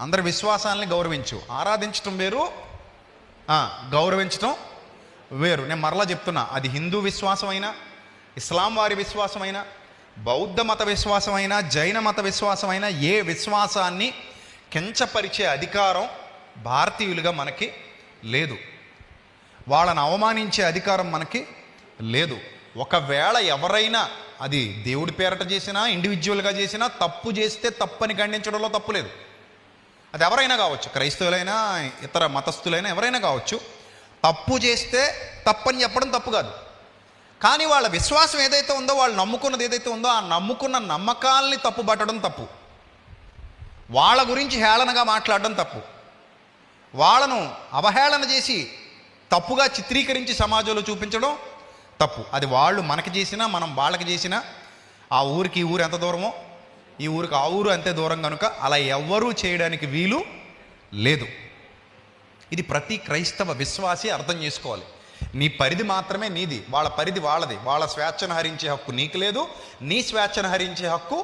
అందరి విశ్వాసాలని గౌరవించు. ఆరాధించటం వేరు గౌరవించటం వేరు. నేను మరలా చెప్తున్నా అది హిందూ విశ్వాసమైనా ఇస్లాం వారి విశ్వాసమైనా బౌద్ధ మత విశ్వాసమైనా జైన మత విశ్వాసమైనా ఏ విశ్వాసాన్ని కించపరిచే అధికారం భారతీయులుగా మనకి లేదు. వాళ్ళని అవమానించే అధికారం మనకి లేదు. ఒకవేళ ఎవరైనా అది దేవుడి పేరట చేసినా ఇండివిజువల్గా చేసినా తప్పు చేస్తే తప్పని ఖండించడంలో తప్పు లేదు. అది ఎవరైనా కావచ్చు క్రైస్తవులైనా ఇతర మతస్థులైనా ఎవరైనా కావచ్చు తప్పు చేస్తే తప్పని చెప్పడం తప్పు కాదు. కానీ వాళ్ళ విశ్వాసం ఏదైతే ఉందో వాళ్ళు నమ్ముకున్నది ఏదైతే ఉందో ఆ నమ్ముకున్న నమ్మకాల్ని తప్పు పట్టడం తప్పు. వాళ్ళ గురించి హేళనగా మాట్లాడడం తప్పు. వాళ్ళను అవహేళన చేసి తప్పుగా చిత్రీకరించి సమాజంలో చూపించడం తప్పు. అది వాళ్ళు మనకి చేసినా మనం వాళ్ళకి చేసినా ఆ ఊరికి ఊరు ఎంత దూరమో ఈ ఊరికి ఆ ఊరు అంతే దూరం కనుక అలా ఎవ్వరూ చేయడానికి వీలు లేదు. ఇది ప్రతి క్రైస్తవ విశ్వాసి అర్థం చేసుకోవాలి. నీ పరిధి మాత్రమే నీది వాళ్ళ పరిధి వాళ్ళది. వాళ్ళ స్వేచ్ఛను హరించే హక్కు నీకు లేదు నీ స్వేచ్ఛను హరించే హక్కు